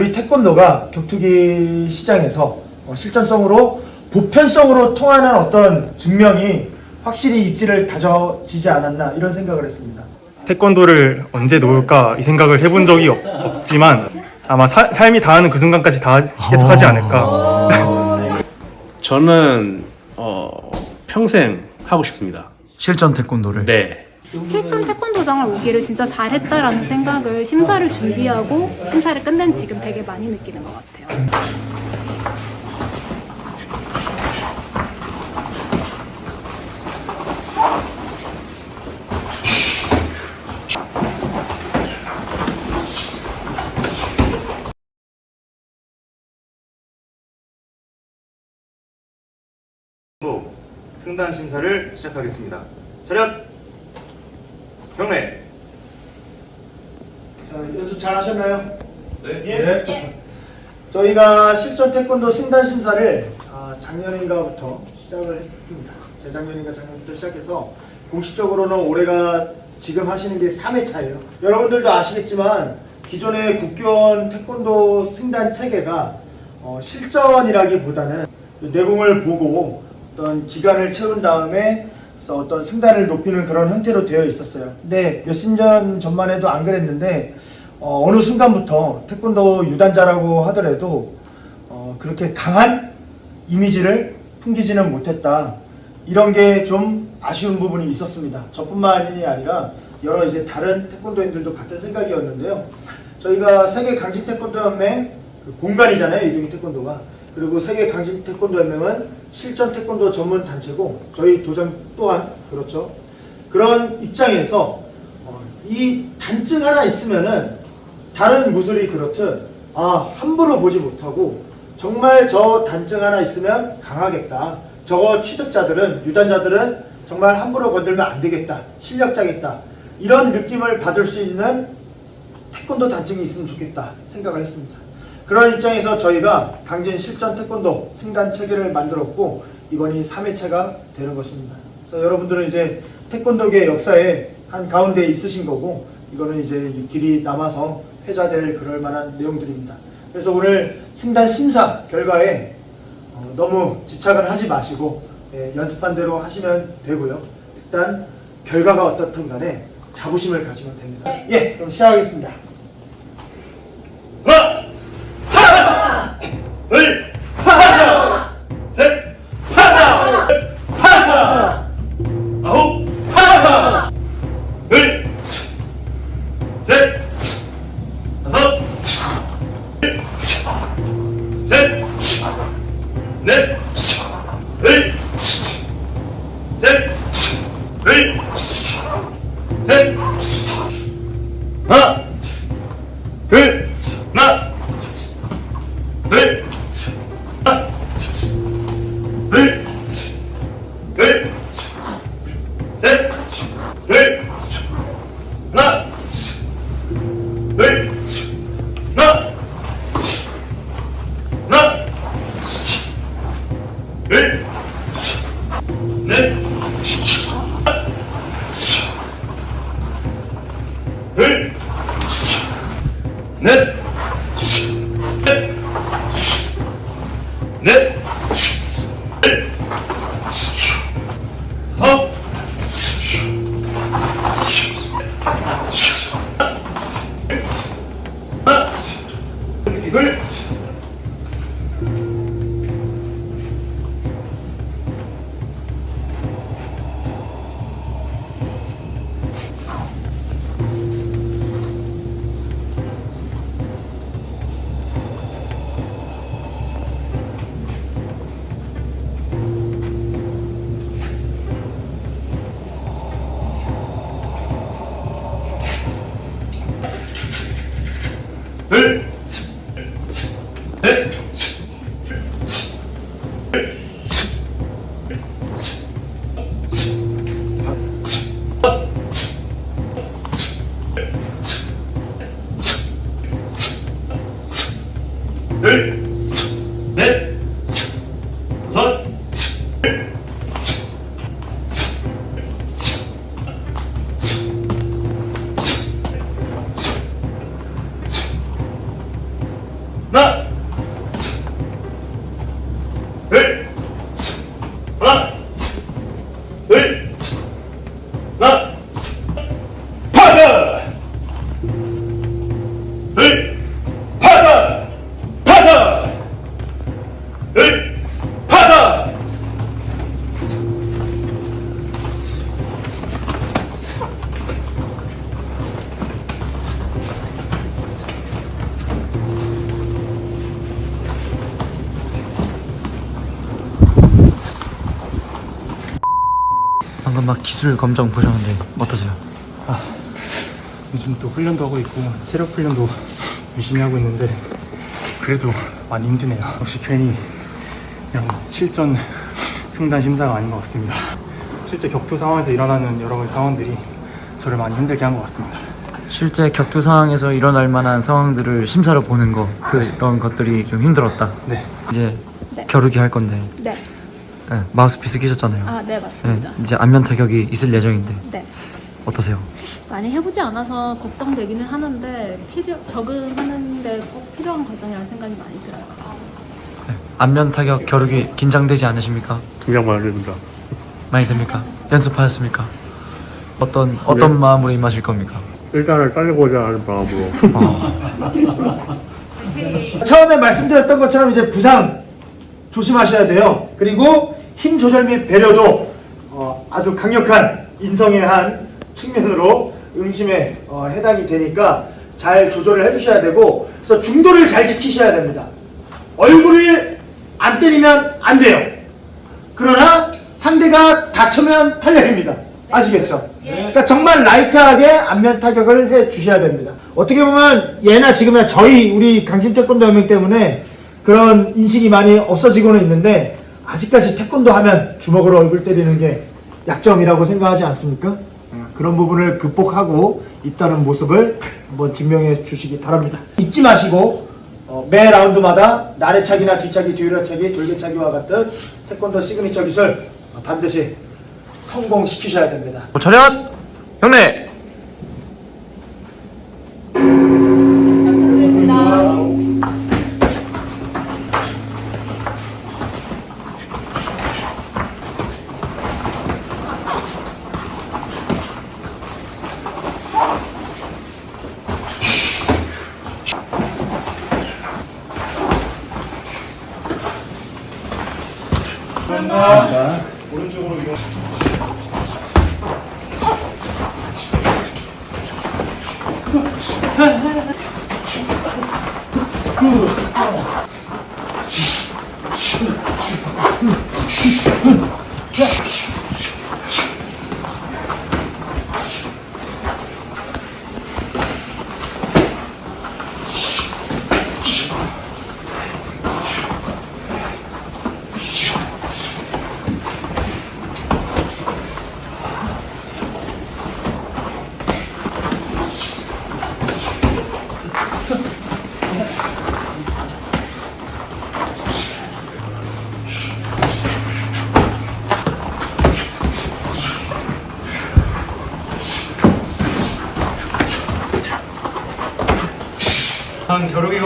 우리 태권도가 격투기 시장에서 어, 실전성으로 보편성으로 통하는 어떤 증명이 확실히 입지를 다져지지 않았나 이런 생각을 했습니다. 태권도를 언제 놓을까 이 생각을 해본 적이 없, 없지만 아마 사- 삶이 닿는 그 순간까지 다 계속하지 않을까. 저는 어, 평생 하고 싶습니다. 실전 태권도를 네. 실전 태권도장을 오기를 진짜 잘했다라는 생각을 심사를 준비하고 심사를 끝낸 지금 되게 많이 느끼는 것 같아요. 승단 심사를 시작하겠습니다. 차렷! 경례! 자, 연습 잘 하셨나요? 네. 저희가 실전 태권도 승단 심사를 아, 작년인가부터 시작을 했습니다. 재작년인가 작년부터 시작해서 공식적으로는 올해가 지금 하시는 게 3회차예요. 여러분들도 아시겠지만 기존의 국교원 태권도 승단 체계가 어, 실전이라기보다는 내공을 보고 어떤 기간을 채운 다음에 그래서 어떤 승단을 높이는 그런 형태로 되어 있었어요. 근데 몇십 년 전만 해도 안 그랬는데 어, 어느 순간부터 태권도 유단자라고 하더라도 어, 그렇게 강한 이미지를 풍기지는 못했다. 이런 게 좀 아쉬운 부분이 있었습니다. 저뿐만이 아니라 여러 이제 다른 태권도인들도 같은 생각이었는데요. 저희가 세계 강진 태권도 연맹 그 공간이잖아요, 이동희 태권도가. 그리고 세계 강진 태권도 연맹은 실전 태권도 전문 단체고 저희 도장 또한 그렇죠. 그런 입장에서 어, 이 단증 하나 있으면은 다른 무술이 그렇듯 아 함부로 보지 못하고 정말 저 단증 하나 있으면 강하겠다. 저거 취득자들은 유단자들은 정말 함부로 건들면 안 되겠다. 실력자겠다. 이런 느낌을 받을 수 있는 태권도 단증이 있으면 좋겠다 생각을 했습니다. 그런 입장에서 저희가 강진 실전 태권도 승단 체계를 만들었고 이번이 3회차가 되는 것입니다. 그래서 여러분들은 이제 태권도계 역사에 한 가운데 있으신 거고 이거는 이제 이 길이 남아서 회자될 그럴 만한 내용들입니다. 그래서 오늘 승단 심사 결과에 어, 너무 집착은 하지 마시고 예, 연습한 대로 하시면 되고요. 일단 결과가 어떻든 간에 자부심을 가지면 됩니다. 예, 그럼 시작하겠습니다. 방금 막 기술 검정 보셨는데 어떠세요? 요즘 또 훈련도 하고 있고 체력 훈련도 열심히 하고 있는데 그래도 많이 힘드네요. 역시 괜히 그냥 실전 승단 심사가 아닌 것 같습니다. 실제 격투 상황에서 일어나는 여러 가지 상황들이 저를 많이 힘들게 한 것 같습니다. 실제 격투 상황에서 일어날 만한 상황들을 심사를 보는 거 그런 것들이 좀 힘들었다. 네. 이제 네. 겨루기 할 건데 네. 네, 마우스피스 끼셨잖아요. 아, 네, 네, 맞습니다. 이제 안면 타격이 있을 예정인데 네. 어떠세요? 많이 해보지 않아서 걱정되기는 하는데 필요, 적응하는데 꼭 필요한 과정이라는 생각이 많이 들어요. 네, 안면 타격 겨루기 긴장되지 않으십니까? 그냥 말입니다. 많이 됩니까? 연습하셨습니까? 어떤 어떤 마음으로 임하실 겁니까? 일단은 딸리고자 하는 마음으로. 처음에 말씀드렸던 것처럼 이제 부상 조심하셔야 돼요. 그리고 힘 조절 및 배려도 어, 아주 강력한 인성의 한 측면으로 응심에 어, 해당이 되니까 잘 조절을 해주셔야 되고 그래서 중도를 잘 지키셔야 됩니다. 얼굴을 안 때리면 안 돼요. 그러나 상대가 다쳐면 탈락입니다. 아시겠죠? 그러니까 정말 라이트하게 안면 타격을 해 주셔야 됩니다. 어떻게 보면 예나 지금이나 저희 우리 강심 태권도 연맹 때문에 그런 인식이 많이 없어지고는 있는데 아직까지 태권도 하면 주먹으로 얼굴 때리는 게 약점이라고 생각하지 않습니까? 어, 그런 부분을 극복하고 있다는 모습을 한번 증명해 주시기 바랍니다. 잊지 마시고 어, 매 라운드마다 나래차기나 뒤차기, 뒤로차기, 돌개차기와 같은 태권도 시그니처 기술 어, 반드시 성공시키셔야 됩니다. 어, 차렷! 형네!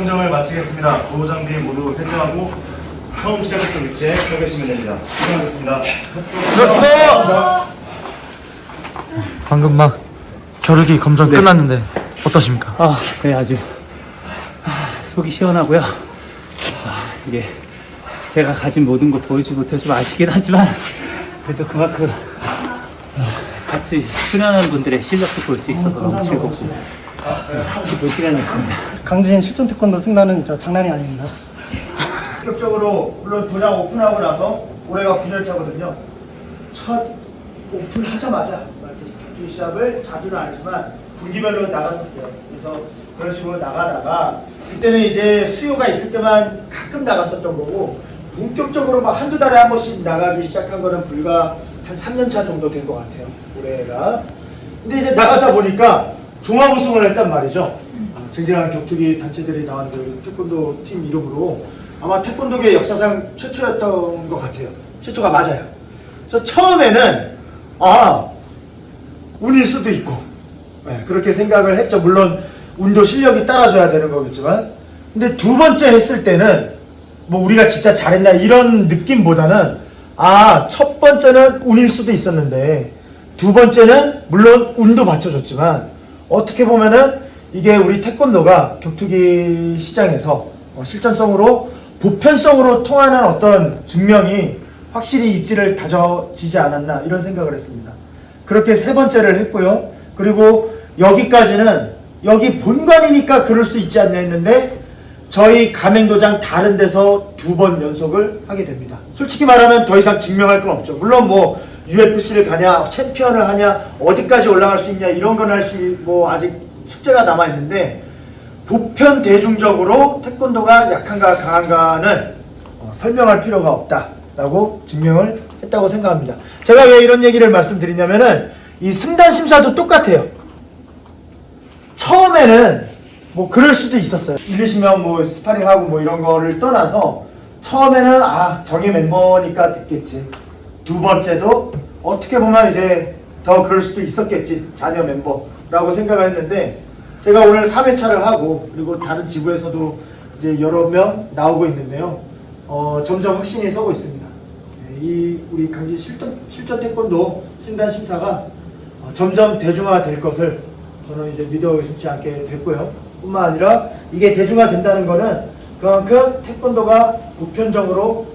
검정을 마치겠습니다. 보호 장비 모두 폐쇄하고 처음 시작했던 위치에 서 계시면 됩니다. 수고하셨습니다. 방금 막 겨루기 검정 끝났는데 어떠십니까? 아, 네, 아주 아, 속이 시원하고요. 아, 이게 제가 가진 모든 걸 보여주지 못해서 좀 아쉽긴 하지만 그래도 그만큼 아, 같이 출연하는 분들의 실력도 볼 수 있어서 너무 즐겁고 아, 기쁜 시간이었습니다. 강진 실전 태권도 승단은 저 장난이 아닙니다. 본격적으로 물론 도장 오픈하고 나서 올해가 9년차거든요. 첫 오픈하자마자 격투기 시합을 자주는 아니지만 분기별로 나갔었어요. 그래서 그런 식으로 나가다가 그때는 이제 수요가 있을 때만 가끔 나갔었던 거고 본격적으로 막 한두 달에 한 번씩 나가기 시작한 거는 불과 한 3년 차 정도 된 것 같아요. 올해가. 근데 이제 나가다 보니까 종합 우승을 했단 말이죠. 아, 쟁쟁한 격투기 단체들이 나왔는데 우리 태권도 팀 이름으로 아마 태권도계 역사상 최초였던 것 같아요. 최초가 맞아요. 그래서 처음에는 아 운일 수도 있고 네, 그렇게 생각을 했죠. 물론 운도 실력이 따라줘야 되는 거겠지만 근데 두 번째 했을 때는 뭐 우리가 진짜 잘했나 이런 느낌보다는 아, 첫 번째는 운일 수도 있었는데 두 번째는 물론 운도 받쳐줬지만 어떻게 보면은 이게 우리 태권도가 격투기 시장에서 어, 실전성으로 보편성으로 통하는 어떤 증명이 확실히 입지를 다져지지 않았나 이런 생각을 했습니다. 그렇게 세 번째를 했고요. 그리고 여기까지는 여기 본관이니까 그럴 수 있지 않냐 했는데 저희 가맹도장 다른 데서 두 번 연속을 하게 됩니다. 솔직히 말하면 더 이상 증명할 건 없죠. 물론 뭐 UFC를 가냐, 챔피언을 하냐, 어디까지 올라갈 수 있냐 이런 건 할 수 뭐 아직 숙제가 남아 있는데 보편 대중적으로 태권도가 약한가 강한가는 어, 설명할 필요가 없다라고 증명을 했다고 생각합니다. 제가 왜 이런 얘기를 말씀드리냐면은 이 승단 심사도 똑같아요. 처음에는 뭐 그럴 수도 있었어요. 1, 2시면 뭐 스파링하고 뭐 이런 거를 떠나서 처음에는 아 정예 멤버니까 됐겠지. 두 번째도 어떻게 보면 이제 더 그럴 수도 있었겠지. 자녀 멤버라고 생각을 했는데 제가 오늘 3회차를 하고 그리고 다른 지부에서도 이제 여러 명 나오고 있는데요. 어, 점점 확신이 서고 있습니다. 네, 이 우리 강진 실전, 실전 태권도 승단 심사가 어, 점점 대중화 될 것을 저는 이제 믿어 의심치 않게 됐고요. 뿐만 아니라 이게 대중화 된다는 거는 그만큼 태권도가 보편적으로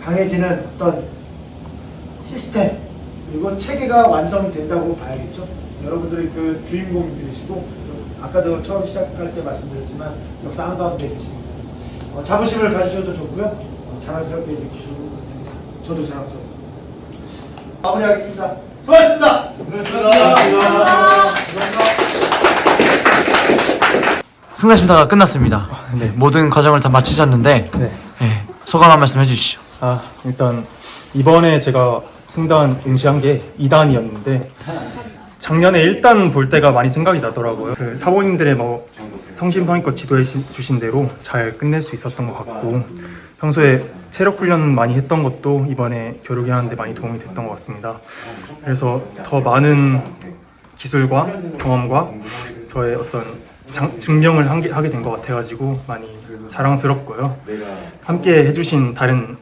강해지는 어떤 시스템 그리고 체계가 완성된다고 봐야겠죠. 여러분들이 그 주인공들이시고 아까도 처음 시작할 때 말씀드렸지만 역사 한가운데 계십니다. 어, 자부심을 가지셔도 좋고요. 어, 자랑스럽게 느끼셔도 됩니다. 저도 자랑스럽습니다. 마무리하겠습니다. 수고하셨습니다. 승단 심사가 끝났습니다. 네. 모든 과정을 다 마치셨는데 네. 예, 소감 한 말씀 해주시죠. 아, 일단 이번에 제가 승단 응시한 게 2단이었는데 작년에 1단 볼 때가 많이 생각이 나더라고요. 그 사모님들의 뭐 성심성의껏 지도해 시- 주신 대로 잘 끝낼 수 있었던 것 같고 평소에 체력 훈련 많이 했던 것도 이번에 겨루기 하는데 많이 도움이 됐던 것 같습니다. 그래서 더 많은 기술과 경험과 저의 어떤 장- 증명을 한 게- 하게 된 것 같아가지고 많이 자랑스럽고요. 함께 해주신 다른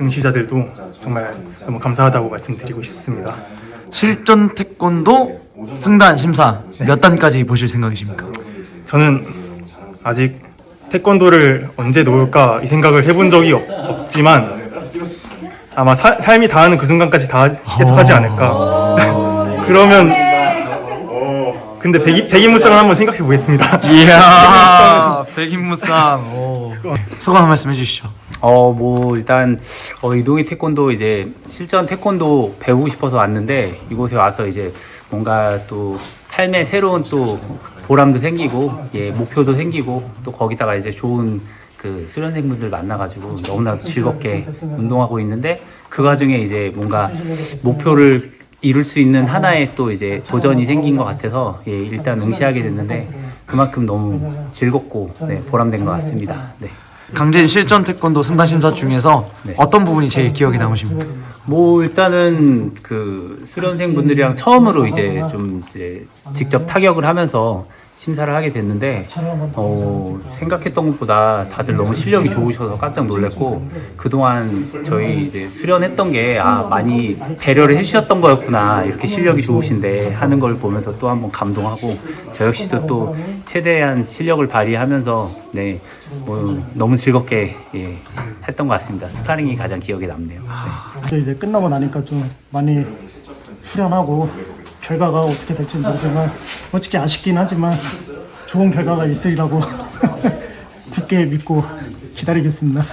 응시자들도 정말 너무 감사하다고 말씀드리고 싶습니다. 실전 태권도 승단 심사 몇 단까지 보실 생각이십니까? 저는 아직 태권도를 언제 놓을까 이 생각을 해본 적이 없, 없지만 아마 사- 삶이 닿는 그 순간까지 다 계속 하지 않을까. 그러면 근데 백이, 백이무쌍을 한번 생각해 보겠습니다. 이야 백인무쌍 오. 소감 한 말씀 해주시죠. 어, 뭐, 일단, 어, 이동희 태권도 이제 실전 태권도 배우고 싶어서 왔는데, 이곳에 와서 이제 뭔가 또 삶의 새로운 또 보람도 생기고, 예, 목표도 생기고, 또 거기다가 이제 좋은 그 수련생분들 만나가지고 너무나도 즐겁게 운동하고 있는데, 그 과정에 이제 뭔가 목표를 이룰 수 있는 하나의 또 이제 도전이 생긴 것 같아서, 예, 일단 응시하게 됐는데, 그만큼 너무 즐겁고, 네, 보람된 것 같습니다. 네. 강진 실전 태권도 승단 심사 중에서 네. 어떤 부분이 제일 기억에 남으십니까? 뭐 일단은 그 수련생 분들이랑 처음으로 이제 좀 이제 직접 타격을 하면서 심사를 하게 됐는데 어, 생각했던 것보다 다들 너무 실력이 좋으셔서 깜짝 놀랐고 그동안 저희 이제 수련했던 게 아 많이 배려를 해주셨던 거였구나 이렇게 실력이 좋으신데 하는 걸 보면서 또 한번 감동하고 저 역시도 또 최대한 실력을 발휘하면서 네 뭐, 너무 즐겁게 예, 했던 것 같습니다 스파링이 가장 기억에 남네요. 네. 또 이제 끝나고 나니까 좀 많이 후련하고 결과가 어떻게 될지 모르지만 솔직히 아쉽긴 하지만 좋은 결과가 있으리라고 굳게 믿고 기다리겠습니다.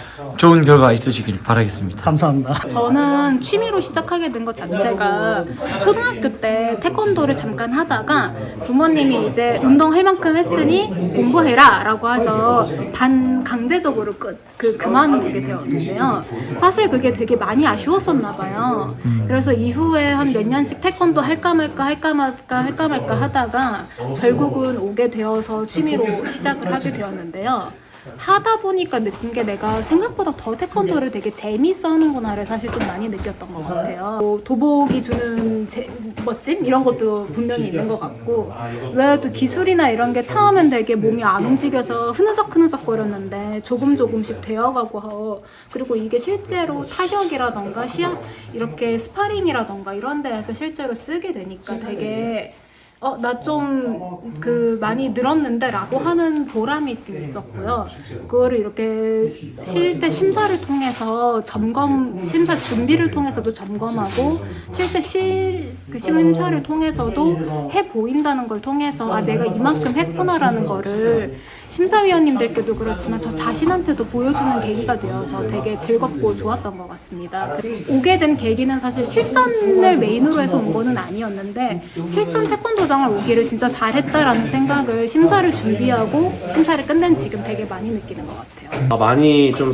좋은 결과 있으시길 바라겠습니다. 감사합니다. 저는 취미로 시작하게 된 것 자체가 초등학교 때 태권도를 잠깐 하다가 부모님이 이제 운동할 만큼 했으니 공부해라 라고 해서 반 강제적으로 끝, 그 그만두게 되었는데요. 사실 그게 되게 많이 아쉬웠었나 봐요. 그래서 이후에 한 몇 년씩 태권도 할까 말까 할까 말까 할까 말까 하다가 결국은 오게 되어서 취미로 시작을 하게 되었는데요. 하다 보니까 느낀 게 내가 생각보다 더 태권도를 되게 재밌어 하는구나를 사실 좀 많이 느꼈던 것 같아요. 뭐 도복이 주는 제, 멋짐? 이런 것도 분명히 있는 것 같고. 외에도 기술이나 이런 게 처음엔 되게 몸이 안 움직여서 흐느적 흐느적 거렸는데 조금 조금씩 되어가고 하고. 그리고 이게 실제로 타격이라던가 시합 이렇게 스파링이라던가 이런 데에서 실제로 쓰게 되니까 되게 어, 나 좀 그 많이 늘었는데 라고 하는 보람이 좀 있었고요. 그거를 이렇게 실때 심사를 통해서 점검, 심사 준비를 통해서도 점검하고 실제 실, 그 심사를 통해서도 해 보인다는 걸 통해서 아, 내가 이만큼 했구나라는 거를 심사위원님들께도 그렇지만 저 자신한테도 보여주는 계기가 되어서 되게 즐겁고 좋았던 것 같습니다. 오게 된 계기는 사실 실전을 메인으로 해서 온 거는 아니었는데 실전 태권도 장을 오기를 진짜 잘했다라는 생각을 심사를 준비하고 심사를 끝낸 지금 되게 많이 느끼는 것 같아요. 아, 많이 좀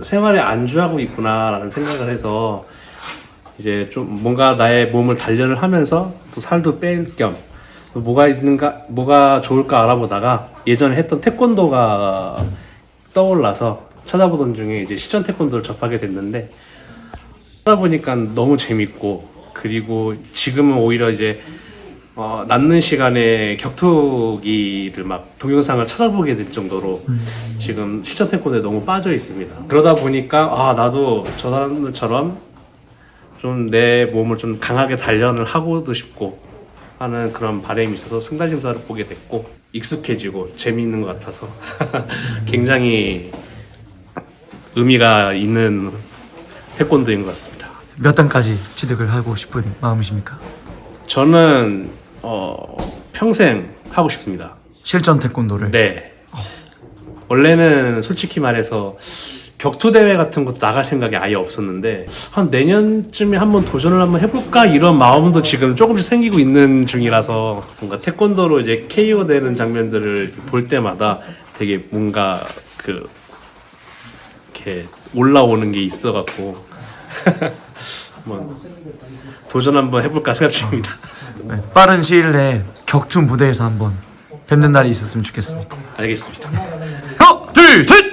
생활에 안주하고 있구나라는 생각을 해서 이제 좀 뭔가 나의 몸을 단련을 하면서 또 살도 뺄 겸 뭐가 있는가 뭐가 좋을까 알아보다가 예전에 했던 태권도가 떠올라서 찾아보던 중에 이제 시전 태권도를 접하게 됐는데 하다 보니까 너무 재밌고 그리고 지금은 오히려 이제 어, 남는 시간에 격투기를 막 동영상을 찾아보게 될 정도로 지금 시전 태권도에 너무 빠져 있습니다. 그러다 보니까 아 나도 저 사람들처럼 좀 내 몸을 좀 강하게 단련을 하고도 싶고 하는 그런 바람이 있어서 승달 심사를 보게 됐고 익숙해지고 재미있는 것 같아서 굉장히 의미가 있는 태권도인 것 같습니다. 몇 단까지 취득을 하고 싶은 마음이십니까? 저는 어, 평생 하고 싶습니다. 실전 태권도를 네. 원래는 솔직히 말해서 격투 대회 같은 것도 나갈 생각이 아예 없었는데 한 내년쯤에 한번 도전을 한번 해볼까 이런 마음도 지금 조금씩 생기고 있는 중이라서 뭔가 태권도로 이제 KO 되는 장면들을 볼 때마다 되게 뭔가 그 이렇게 올라오는 게 있어갖고 한번 도전 한번 해볼까 생각 중입니다. 네, 빠른 시일 내에 격투 무대에서 한번 뵙는 날이 있었으면 좋겠습니다. 알겠습니다. 하나, 둘, 셋!